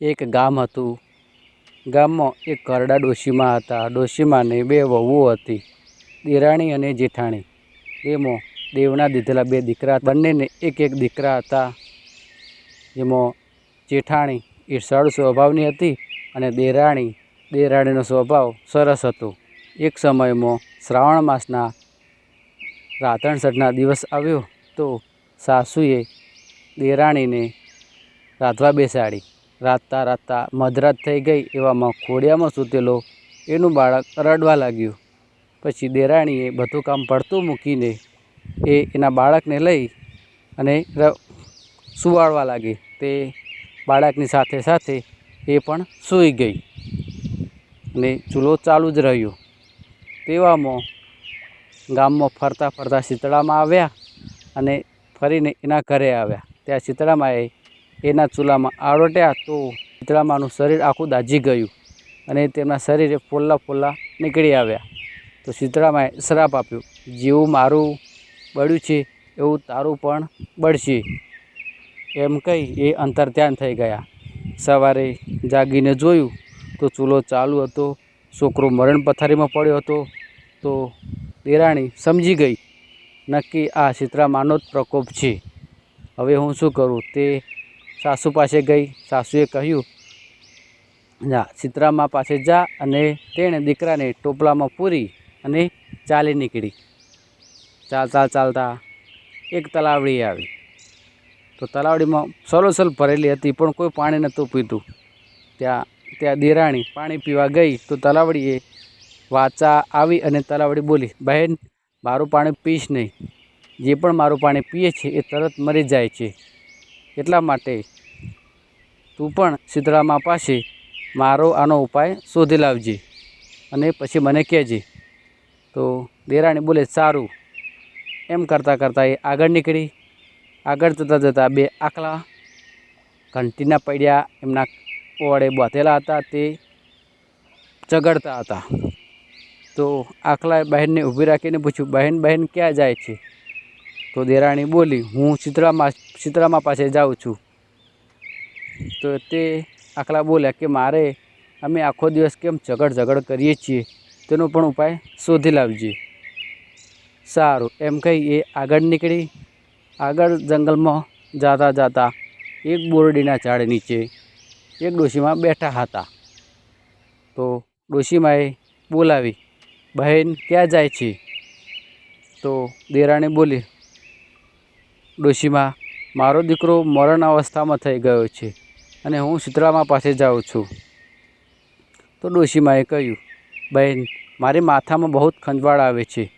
એક ગામ હતું. ગામમાં એક કરડા ડોશીમાં હતા. ડોશીમાને બે વહુઓ હતી, દેરાણી અને જેઠાણી. એમાં દેવના દીધેલા બે દીકરા, બંનેને એક એક દીકરા હતા. એમાં જેઠાણી ઈર્ષાળુ સ્વભાવની હતી અને દેરાણી, દેરાણીનો સ્વભાવ સરસ હતો. એક સમયમાં શ્રાવણ માસના રાતણસઠના દિવસ આવ્યો તો સાસુએ દેરાણીને રાધવા બેસાડી. રાતતા રાતતા મધરાત થઈ ગઈ, એવામાં ખોડિયામાં સૂતેલો. એનું બાળક રડવા લાગ્યું. પછી દેરાણીએ બધું કામ પડતું મૂકીને એ એના બાળકને લઈ અને સુવાડવા લાગી. તે બાળકની સાથે સાથે એ પણ સૂઈ ગઈ અને ચૂલો ચાલુ જ રહ્યો. તેવામાં ગામમાં ફરતા ફરતા શીતળામાં આવ્યા અને ફરીને એના ઘરે આવ્યા. ત્યાં શીતળામાએ એના ચૂલામાં આરોટ્યા તો શીતળામાનું શરીર આખું દાજી ગયું અને તેમના શરીરે ફોલ્લા ફોલ્લા નીકળી આવ્યા. તો શીતળામાએ શ્રાપ આપ્યો, જેવું મારું બળ્યું છે એવું તારું પણ બળશે. એમ કહી એ અંતર ધ્યાન થઈ ગયા. સવારે જાગીને જોયું તો ચૂલો ચાલુ હતો, છોકરો મરણ પથારીમાં પડ્યો હતો, તો દેરાણી સમજી ગઈ, નક્કી આ શીતળામાનો જ પ્રકોપ છે. હવે હું શું કરું? તે સાસુ પાસે ગઈ. સાસુએ કહ્યું, જા, સીતરામા પાસે જા અને તેણે દીકરાને ટોપલામાં પૂરી અને ચાલી નીકળી. ચાલતા ચાલતા એક તલાવડી આવી. તો તલાવડીમાં સલોસલ ભરેલી હતી, પણ કોઈ પાણી નહોતું પીતું ત્યાં ત્યાં દેરાણી પાણી પીવા ગઈ, તો તલાવડીએ વાચા આવી અને તલાવડી બોલી, બહેન, મારું પાણી પીશ નહીં. જે પણ મારું પાણી પીએ છે એ તરત મરી જાય છે. એટલા માટે તું પણ શીતળામા પાસે મારો આનો ઉપાય શોધી લાવજે અને પછી મને કહેજે. તો દેરાણી બોલે, સારું. એમ કરતાં કરતાં એ આગળ નીકળી. આગળ જતાં જતાં બે આકલા ઘંટીના પડ્યા એમના વડે બાંધેલા હતા, તે ચગડતા હતા. તો આખલાએ બહેનને ઊભી રાખીને પૂછ્યું, બહેન બહેન, ક્યાં જાય છે? તો દેરાણી બોલી, હું શીતળામાં શીતળામા પાસે જાઉં છું. તો તે આખલા બોલ્યા કે મારે અમે આખો દિવસ કેમ ઝઘડ ઝઘડ કરીએ છીએ? તેનો પણ ઉપાય શોધી લાવજે. સારું, એમ કહી એ આગળ નીકળી. આગળ જંગલમાં જાતા જાતા એક બોરડીના ઝાડ નીચે એક ડોશીમાં બેઠા હતા. તો ડોશીમાએ બોલાવી, બહેન, ક્યાં જાય છે? તો દેરાણી બોલી, ડોશીમાં, મારો દીકરો મરણ અવસ્થામાં થઈ ગયો છે. અને હું શીતળામા પાસે જાઉં છું. તો ડોશીમાએ કહ્યું, બહેન, મારી માથામાં બહુ ખંજવાળ આવે છે.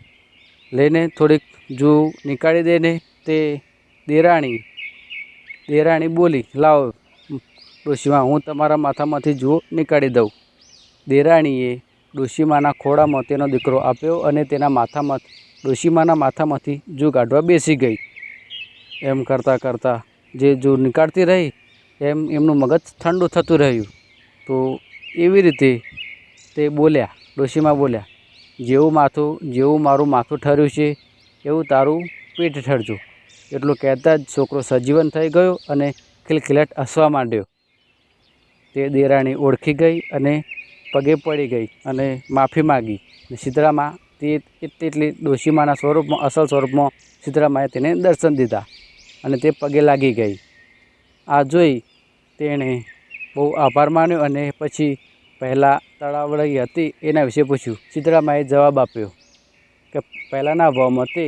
લઈને થોડીક જૂ નીકાળી દે ને તે દેરાણી. દેરાણી બોલી, લાવો, ડોશીમા, હું તમારા માથામાંથી જુઓ નીકાળી દઉં. દેરાણીએ ડોશીમાના ખોળામાં તેનો દીકરો આપ્યો અને તેના માથામાં, ડોશીમાના માથામાંથી જૂ કાઢવા બેસી ગઈ. એમ કરતાં કરતાં જે જૂ નીકાળતી રહી એમ એમનું મગજ ઠંડુ થતું રહ્યું. તો એવી રીતે તે બોલ્યા, ડોશીમાં બોલ્યા, જેવું માથું, જેવું મારું માથું ઠર્યું છે, એવું તારું પેટ ઠરજો. એટલું કહેતા જ છોકરો સજીવન થઈ ગયો અને ખિલખિલાટ હસવા માંડ્યો. તે દેરાણી ઓળખી ગઈ અને પગે પડી ગઈ અને માફી માગી. અને શીતળામાં તે તેટલી ડોશીમાના સ્વરૂપમાં, અસલ સ્વરૂપમાં શીતળામાએ તેને દર્શન દીધા અને તે પગે લાગી ગઈ. આ જોઈ તેણે બહુ આભાર માન્યો અને પછી પહેલાં તળાવડી હતી એના વિશે પૂછ્યું. સિદ્ધરામાએ જવાબ આપ્યો કે પહેલાંના ભાવમાં તે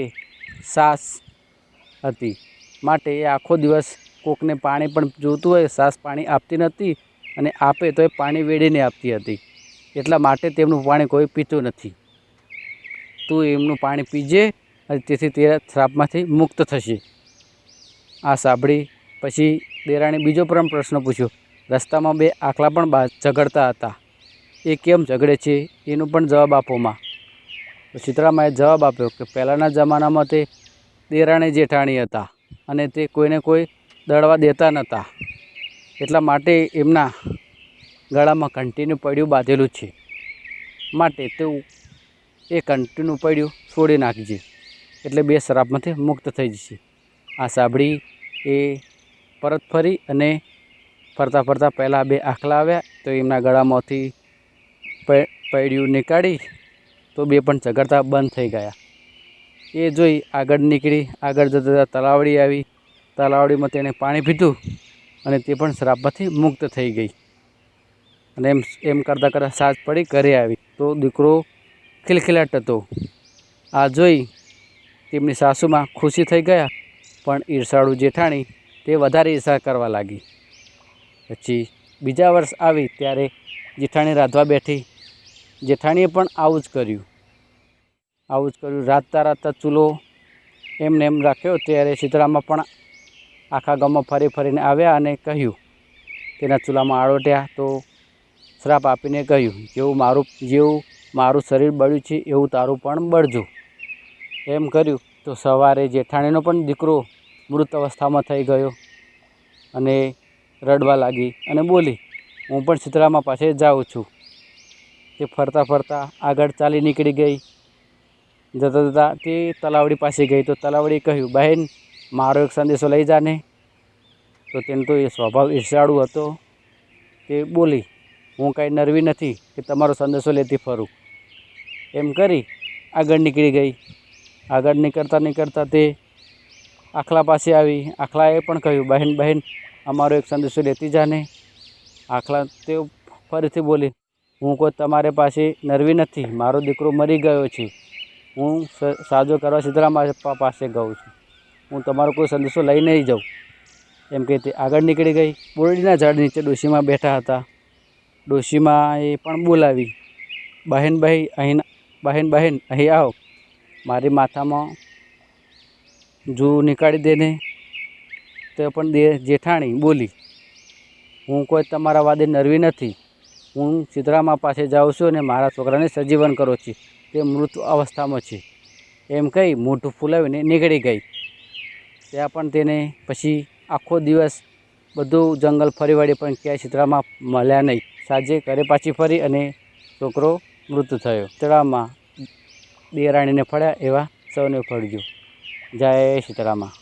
સાસ હતી. માટે એ આખો દિવસ કોકને પાણી પણ જોઈતું હોય, સાસ પાણી આપતી નથી અને આપે તો એ પાણી વેડીને આપતી હતી. એટલા માટે તેમનું પાણી કોઈ પીતું નથી. તું એમનું પાણી પીજે અને તેથી તે શ્રાપમાંથી મુક્ત થશે. આ સાંભળી પછી દેરાણી બીજો પણ પ્રશ્ન પૂછ્યો. રસ્તામાં બે આખલા પણ બા ઝઘડતા હતા. એ કેમ ઝઘડે છે? એનો પણ જવાબ આપોમાં તો જવાબ આપ્યો કે પહેલાંના જમાનામાં તે દેરાણી જેઠાણી હતા અને તે કોઈને કોઈ દળવા દેતા નહોતા એટલા માટે એમના ગળામાં કન્ટિન્યુ પડ્યું બાંધેલું છે. માટે તેઓ એ કન્ટિન્યુ પડ્યું છોડી નાખજે. એટલે બે શરાબમાંથી મુક્ત થઈ જશે. આ સાંભળી એ પરત ફરી અને ફરતા ફરતા પહેલાં બે આખલા આવ્યા, તો એમના ગળામાંથી પૈડિયું નીકાળી, તો બે પણ ઝઘડતા બંધ થઈ ગયા. એ જોઈ આગળ નીકળી, આગળ જતા જતા તલાવડી આવી. તલાવડીમાં તેણે પાણી પીધું અને તે પણ શ્રાપમાંથી મુક્ત થઈ ગઈ. અને એમ એમ કરતાં કરતાં સાજ પડી ઘરે આવી. તો દીકરો ખિલખિલાટ હતો. આ જોઈ તેમની સાસુમાં ખુશી થઈ ગયા, પણ ઈર્ષાળુ જેઠાણી તે વધારે ઈર્ષા કરવા લાગી. પછી બીજા વર્ષ આવી ત્યારે જેઠાણી રાંધવા બેઠી. જેઠાણીએ પણ આવું જ કર્યું. આવું જ કર્યું. રાતતા રાતતા ચૂલો એમને એમ રાખ્યો. ત્યારે શીતળામાં પણ આખા ગામમાં ફરી ફરીને આવ્યા અને કહ્યું તેના ચૂલામાં આળોટ્યા તો શ્રાપ આપીને કહ્યું, જેવું મારું જેવું મારું શરીર બળ્યું છે એવું તારું પણ બળજો. એમ કર્યું. તો સવારે જેઠાણીનો પણ દીકરો મૃત અવસ્થામાં થઈ ગયો અને રડવા લાગી અને બોલી, હું પણ શીતળામાં પાસે જાઉં છું. તે ફરતા ફરતા આગળ ચાલી નીકળી ગઈ. જતાં જતાં તે તલાવડી પાસે ગઈ તો તલાવડી કહ્યું, બહેન, મારો એક સંદેશો લઈ જાને. તો તેનો તો એ સ્વભાવ ઈર્ષાળુ હતો. તે બોલી, હું કાંઈ નરવી નથી કે તમારો સંદેશો લેતી ફરું. એમ કરી આગળ નીકળી ગઈ. આગળ નીકળતા નીકળતા તે આખલા પાસે આવી. આખલાએ પણ કહ્યું, બહેન બહેન, અમારો એક સંદેશો લેતી જાને આખલા તે ફરીથી બોલી, હું કોઈ તમારે પાસે નરવી નથી. મારો દીકરો મરી ગયો છે. હું સાજો કરવા સિદ્ધરામા પાસે ગઉં છું. હું તમારો કોઈ સંદેશો લઈ નહીં જાઉં. એમ કે તે આગળ નીકળી ગઈ. બોરડીના ઝાડ નીચે ડોશીમાં બેઠા હતા. ડોશીમાં એ પણ બોલાવી, બહેન બહેન, અહીં, બહેન બહેન, અહીં આવો. મારી માથામાં જૂ નીકાળી દે ને તે પણ દે જેઠાણી, બોલી, હું કોઈ તમારા વાદે નરવી નથી. હું સિદ્ધરામા પાસે જાઉં છું અને મારા છોકરાને સજીવન કરો છું. તે મૃત અવસ્થામાં છે. એમ કહી મોઢું ફૂલાવીને નીકળી ગઈ. ત્યાં પણ તેને પછી આખો દિવસ બધું જંગલ ફરી વળી પણ ક્યાંય સિદ્ધરામા મળ્યા નહીં. સાંજે ઘરે પાછી ફરી અને છોકરો મૃત થયો. સિદ્ધરામા દેરાણીને ફળ્યા એવા સૌને ફળજો જય સીતરામાં